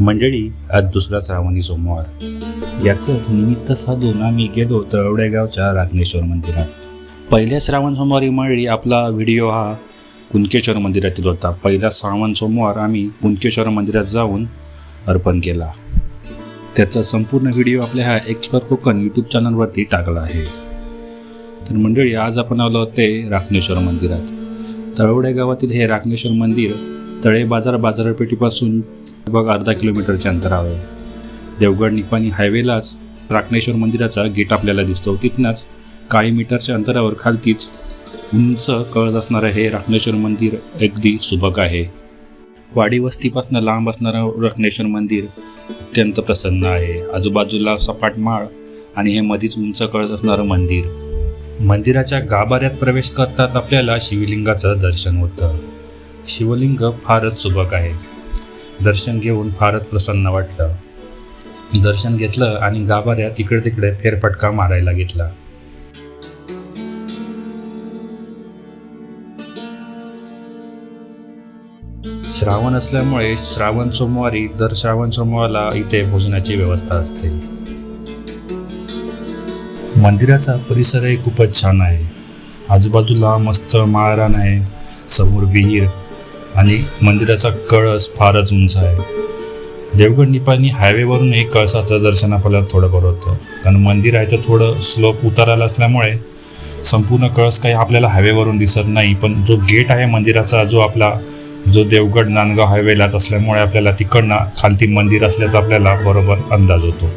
मंडळी आज दुसरा श्रावणी सोमवार. याचं निमित्त साधून आम्ही गेलो तळवडेगावच्या गावच्या मंदिरात. पहिल्या श्रावण सोमवारी मंडळी आपला व्हिडिओ हा कुणकेश्वर मंदिरातील होता. पहिला श्रावण सोमवार आम्ही कुणकेश्वर मंदिरात जाऊन अर्पण केला. त्याचा संपूर्ण व्हिडिओ आपल्या ह्या एक्सप्लोर कोकण यूट्यूब चॅनलवरती टाकला आहे. तर मंडळी आज आपण आलो होते राखणेश्वर मंदिरात. तळवडे गावातील हे राखणेश्वर मंदिर तळे बाजार बाजारपेठेपासून बघ अर्धा किलोमीटरच्या अंतरावर आहे. देवगड निपाणी हायवेलाच राखणेश्वर मंदिराचा गेट आपल्याला दिसतो. तिथनंच काही मीटरच्या अंतरावर खालतीच उंच कळस असणारं हे राखणेश्वर मंदिर अगदी सुबक आहे. वाडी वस्तीपासून लांब असणारं रत्नेश्वर मंदिर अत्यंत प्रसन्न आहे. आजूबाजूला सपाट माळ आणि हे मधीच उंच कळत असणारं मंदिर. मंदिराच्या गाभाऱ्यात प्रवेश करतात आपल्याला शिवलिंगाचं दर्शन होतं. शिवलिंग फारच सुबक आहे. दर्शन घेऊन फारच प्रसन्न वाटलं. दर्शन घेतलं आणि गाभाऱ्यात इकडे तिकडे फेरफटका मारायला घेतला. श्रावण असल्यामुळे श्रावण सोमवारी दर श्रावण सोमवारला इथे भोजनाची व्यवस्था असते. मंदिराचा परिसरही खूपच छान आहे. आजूबाजूला मस्त माळरान आहे. समोर विहीर आणि मंदिराचा कळस फारच उंच आहे. देवगड निपाणी हायवेवरून एक कळसाचं दर्शन आपल्याला थोडं बरं होतं. कारण मंदिर आहे तर थोडं स्लोप उतारायला असल्यामुळे संपूर्ण कळस काही आपल्याला हायवेवरून दिसत नाही. पण जो गेट आहे मंदिराचा जो आपला जो देवगड नांदगाव हायवेलाच असल्यामुळे आपल्याला तिकडनं खालती मंदिर असल्याचा आपल्याला बरोबर अंदाज होतो.